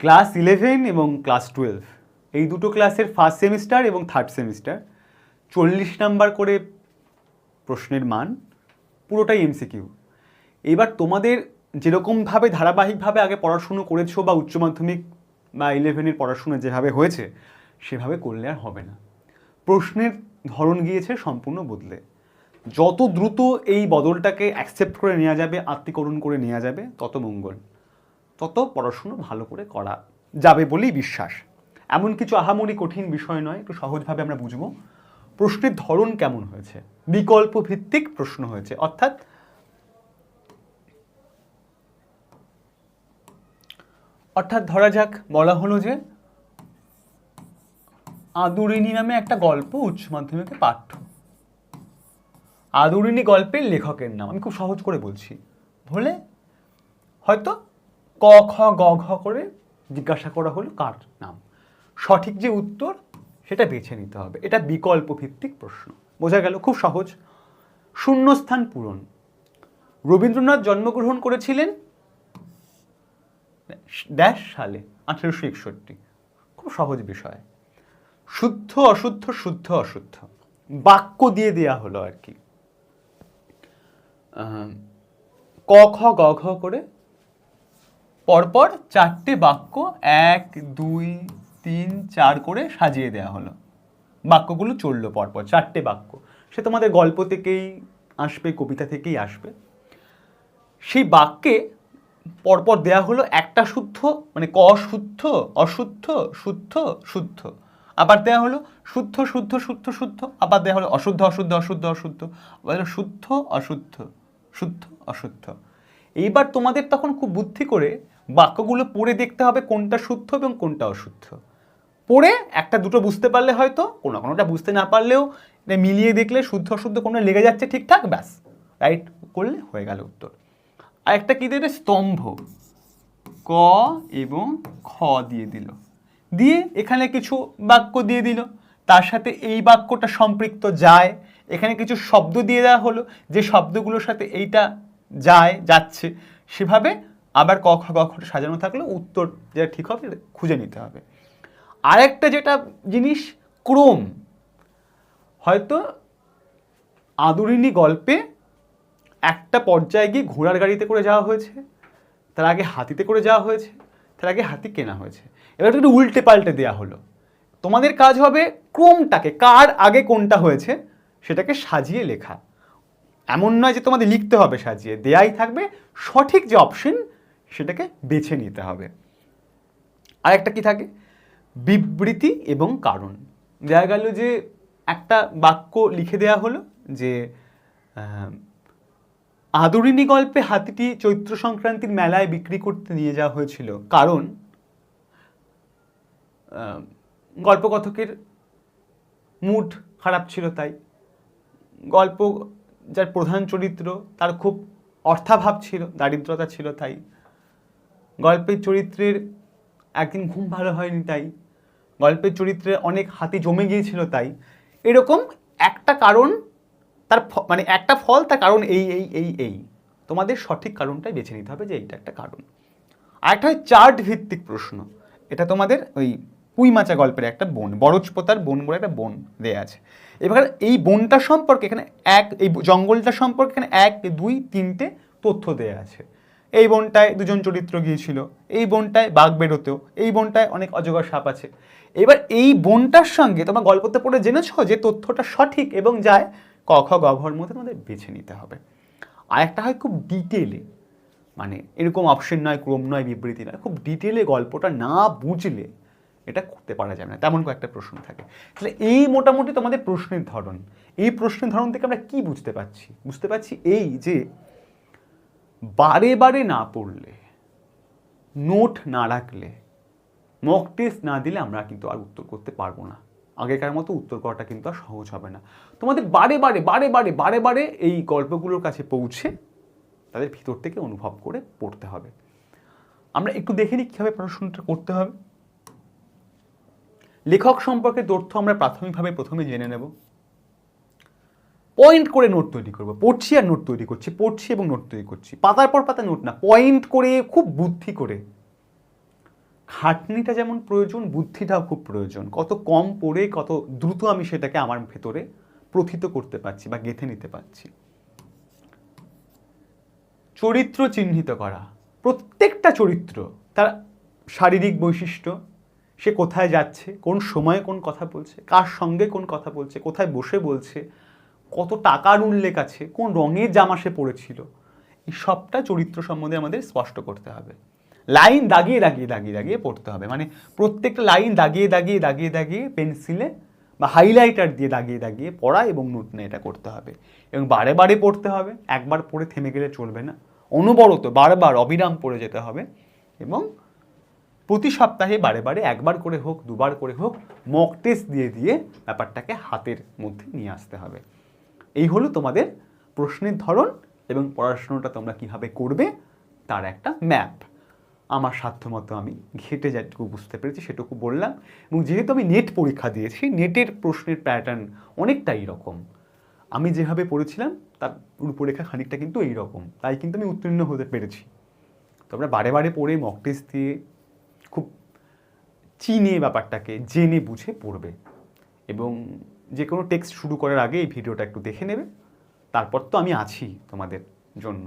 Class eleven এবং class twelve এই দুটো ক্লাসের ফার্স্ট সেমিস্টার এবং থার্ড সেমিস্টার চল্লিশ নাম্বার করে প্রশ্নের মান, পুরোটাই এমসিকিউ এবার তোমাদের যেরকমভাবে ধারাবাহিকভাবে আগে পড়াশুনো করেছ বা উচ্চ মাধ্যমিক বা ইলেভেনের পড়াশুনো যেভাবে হয়েছে, সেভাবে করলে আর হবে না। প্রশ্নের ধরন গিয়েছে সম্পূর্ণ বদলে। যত দ্রুত এই বদলটাকে অ্যাকসেপ্ট করে নেওয়া যাবে, আত্মীকরণ করে নেওয়া যাবে, তত মঙ্গল। তত পড়াশুনো ভালো করে করা যাবে বলেই বিশ্বাস। এমন কিছু আহামরি কঠিন বিষয় নয়, একটু সহজভাবে আমরা বুঝব। প্রশ্নের ধরন কেমন হয়েছে? বিকল্প ভিত্তিক প্রশ্ন হয়েছে, অর্থাৎ অর্থাৎ ধরা যাক, বলা হলো যে আদুরিনী নামে একটা গল্প উচ্চ মাধ্যমিকে পাঠ্য। আদুরিনী গল্পের লেখকের নাম, আমি খুব সহজ করে বলছি। বলে হয়তো ক, খ, গ, ঘ করে জিজ্ঞাসা করা হলো কার নাম? সঠিক যে উত্তর, সেটা বেছে নিতে হবে। এটা বিকল্প ভিত্তিক প্রশ্ন। বোঝা গেল, খুব সহজ। শূন্যস্থান পূরণ। রবীন্দ্রনাথ জন্মগ্রহণ করেছিলেন ড্যাশ সালে, আঠেরোশো একষট্টি। খুব সহজ বিষয়। শুদ্ধ, অশুদ্ধ শুদ্ধ, অশুদ্ধ। বাক্য দিয়ে দেয়া হলো আর কি। ক, খ, গ, ঘ করে পরপর চারটে বাক্য এক, দুই, তিন, চার করে সাজিয়ে দেওয়া হলো। বাক্যগুলো চলল পরপর, চারটে বাক্য। সে তোমাদের গল্প থেকেই আসবে, কবিতা থেকেই আসবে। সেই বাক্যে পরপর দেয়া হলো একটা শুদ্ধ মানে ক শুদ্ধ, অশুদ্ধ, শুদ্ধ শুদ্ধ। আবার দেয়া হলো শুদ্ধ শুদ্ধ শুদ্ধ শুদ্ধ। আবার দেয়া হলো অশুদ্ধ অশুদ্ধ অশুদ্ধ অশুদ্ধ। আবার শুদ্ধ, অশুদ্ধ শুদ্ধ, অশুদ্ধ। এইবার তোমাদের তখন খুব বুদ্ধি করে বাক্যগুলো পড়ে দেখতে হবে কোনটা শুদ্ধ এবং কোনটা অশুদ্ধ। পড়ে একটা দুটো বুঝতে পারলে হয়তো, কোনো কোনোটা বুঝতে না পারলেও এটা মিলিয়ে দেখলে শুদ্ধ অশুদ্ধ কোনটা লেগে যাচ্ছে ঠিকঠাক, ব্যাস, রাইট করলে হয়ে গেল উত্তর। আর একটা কী দেবে স্তম্ভ। ক এবং খ দিয়ে দিল। দিয়ে এখানে কিছু বাক্য দিয়ে দিল। তার সাথে এই বাক্যটা সম্পৃক্ত যায়। এখানে কিছু শব্দ দিয়ে দেওয়া হলো। যে শব্দগুলোর সাথে এইটা যায়, যাচ্ছে, সেভাবে আবার ক খ সাজানো থাকলে উত্তর যেটা ঠিক হবে খুঁজে নিতে হবে। আরেকটা যেটা জিনিস, ক্রম। হয়তো আদুরিনী গল্পে একটা পর্যায়ে গিয়ে ঘোড়ার গাড়িতে করে যাওয়া হয়েছে, তার আগে হাতিতে করে যাওয়া হয়েছে, তার আগে হাতি কেনা হয়েছে। এবার একটু উল্টে পাল্টে দেওয়া হলো। তোমাদের কাজ হবে ক্রমটাকে, কার আগে কোনটা হয়েছে সেটাকে সাজিয়ে লেখা। এমন নয় যে তোমাদের লিখতে হবে সাজিয়ে, দেয়াই থাকবে সঠিক যে অপশন সেটাকে বেছে নিতে হবে। আরেকটা কি থাকে? বিবৃতি এবং কারণ। দেখা গেল যে একটা বাক্য লিখে দেয়া হলো যে আহ, আদরিনী গল্পে হাতিটি চৈত্র সংক্রান্তির মেলায় বিক্রি করতে নিয়ে যাওয়া হয়েছিল। কারণ গল্পকথকের মুড খারাপ ছিল তাই। গল্প যার প্রধান চরিত্র তার খুব অর্থাভাব ছিল দারিদ্রতা ছিল তাই। গল্পের চরিত্রের একদিন ঘুম ভালো হয়নি তাই। গল্পের চরিত্রে অনেক হাতি জমে গিয়েছিল তাই। এরকম একটা কারণ তার মানে একটা ফল তার কারণ এই এই এই এই। তোমাদের সঠিক কারণটাই বেছে নিতে হবে যে এইটা একটা কারণ। আর একটা হয় চার্ট ভিত্তিক প্রশ্ন। এটা তোমাদের ওই পুঁই মাচা গল্পের একটা বন বরজপোতার বন বলে একটা বন দেয়া আছে। এবার এই বনটা সম্পর্কে এখানে এক, এই জঙ্গলটা সম্পর্কে এখানে এক, দুই, তিনটে তথ্য দেয়া আছে। এই বনটায় দুজন চরিত্র গিয়েছিল। এই বনটায় বাঘ বেরোতেও, এই বনটায় অনেক অজগর সাপ আছে। এবার এই বনটার সঙ্গে তোমার গল্পতে পড়ে জেনেছ যে তথ্যটা সঠিক এবং যায় ক খ গ ঘর মধ্যে তোমাদের বেছে নিতে হবে। আর একটা হয় খুব ডিটেলে মানে এরকম অপশন নয়, ক্রম নয়, বিবৃতি নয়, খুব ডিটেলে গল্পটা না বুঝলে এটা করতে পারা যাবে না, তেমন কয়েকটা প্রশ্ন থাকে। তাহলে এই মোটামুটি তোমাদের প্রশ্নের ধরন, এই প্রশ্নের ধরন থেকে আমরা কি বুঝতে পারছি? বুঝতে পারছি এই যে বারে বারে না পড়লে, নোট না রাখলে মক টেস্ট না দিলে আমরা কিন্তু আর উত্তর করতে পারব না। আগেকার মতো উত্তর করাটা কিন্তু আর সহজ হবে না। তোমাদের বারে বারে বারে বারে বারে বারে এই গল্পগুলোর কাছে পৌঁছে তাদের ভিতর থেকে অনুভব করে পড়তে হবে। আমরা একটু দেখে নিই কীভাবে পড়াশোনাটা করতে হবে। লেখক সম্পর্কে তথ্য আমরা প্রাথমিকভাবে প্রথমে জেনে নেব। পয়েন্ট করে নোট তৈরি করব। পড়ছি আর নোট তৈরি করছি, পড়ছি এবং নোট তৈরি করছি। পাতার পর পাতা নোট না পয়েন্ট করে খুব বুদ্ধি করে। খাটনিটা যেমন প্রয়োজন, বুদ্ধিটাও খুব প্রয়োজন। কত কম পড়ে, কত দ্রুত আমি সেটাকে আমার ভেতরে প্রথিত করতে পারছি বা গেঁথে নিতে পারছি। চরিত্র চিহ্নিত করা। প্রত্যেকটা চরিত্র, তার শারীরিক বৈশিষ্ট্য, সে কোথায় যাচ্ছে, কোন সময়ে কোন কথা বলছে, কার সঙ্গে কোন কথা বলছে, কোথায় বসে বলছে কত টাকার উল্লেখ আছে, কোন রঙের জামা সে পরেছিল, এই সবটা চরিত্র সম্বন্ধে আমাদের স্পষ্ট করতে হবে। লাইন দাগিয়ে দাগিয়ে দাগিয়ে দাগিয়ে পড়তে হবে। মানে প্রত্যেকটা লাইন দাগিয়ে দাগিয়ে দাগিয়ে দাগিয়ে পেন্সিলে বা হাইলাইটার দিয়ে দাগিয়ে দাগিয়ে পড়া এবং নোট নিয়ে এটা করতে হবে। এবং বারে বারে পড়তে হবে, একবার পড়ে থেমে গেলে চলবে না। অনবরত বারবার অবিরাম পড়ে যেতে হবে এবং প্রতি সপ্তাহে বারে বারে একবার করে হোক, দুবার করে হোক মক টেস্ট দিয়ে দিয়ে ব্যাপারটাকে হাতের মধ্যে নিয়ে আসতে হবে। এই হলো তোমাদের প্রশ্নের ধরন এবং পড়াশোনাটা তোমরা কীভাবে করবে তার একটা ম্যাপ। আমার সাধ্যমতো আমি ঘেটে যেটুকু বুঝতে পেরেছি সেটুকু বললাম এবং যেহেতু আমি নেট পরীক্ষা দিয়েছি নেটের প্রশ্নের প্যাটার্ন অনেকটাই রকম আমি যেভাবে পড়েছিলাম তার রূপরেখা খানিকটা কিন্তু এই রকম তাই কিন্তু আমি উত্তীর্ণ হতে পেরেছি। তোমরা বারে বারে পড়ে মক টেস্ট দিয়ে খুব চিনে ব্যাপারটাকে, জেনে বুঝে পড়বে। এবং যে কোনো টেক্সট শুরু করার আগে এই ভিডিওটা একটু দেখে নেবে। তারপর তো আমি আছি তোমাদের জন্য।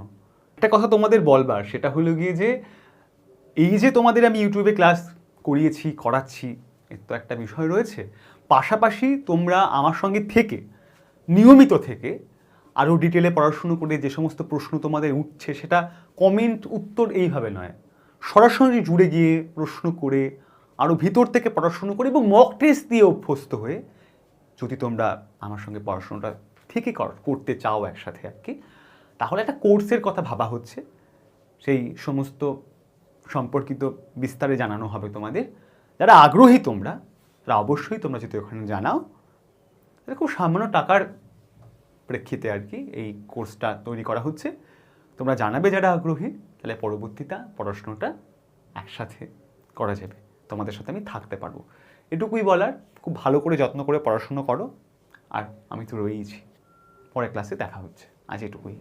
একটা কথা তোমাদের বলবার, সেটা হলো গিয়ে যে, এই যে তোমাদের আমি ইউটিউবে ক্লাস করিয়েছি, করাচ্ছি, এর তো একটা বিষয় রয়েছে। পাশাপাশি তোমরা আমার সঙ্গে থেকে, নিয়মিত থেকে আরও ডিটেলে পড়াশুনো করে যে সমস্ত প্রশ্ন তোমাদের উঠছে, সেটা কমেন্ট উত্তর এইভাবে নয়। সরাসরি জুড়ে গিয়ে প্রশ্ন করে আরও ভিতর থেকে পড়াশুনো করে এবং মক টেস্ট দিয়ে অভ্যস্ত হয়ে যদি তোমরা আমার সঙ্গে পড়াশোনাটা থেকে কর- করতে চাও একসাথে আর কি, তাহলে একটা কোর্সের কথা ভাবা হচ্ছে। সেই সমস্ত সম্পর্কিত বিস্তারে জানানো হবে তোমাদের। যারা আগ্রহী তোমরা, তারা অবশ্যই তোমরা যদি ওখানে জানাও, তাহলে খুব সামান্য টাকার প্রেক্ষিতে আর কি এই কোর্সটা তৈরি করা হচ্ছে। তোমরা জানাবে যারা আগ্রহী, তাহলে পরবর্তীটা, পড়াশোনাটা একসাথে করা যাবে। তোমাদের সাথে আমি থাকতে পারব। এটুকুই বলার, খুব ভালো করে যত্ন করে পড়াশুনো করো। আর আমি তো রয়েইছি। পরের ক্লাসে দেখা হচ্ছে। আজ এটুকুই।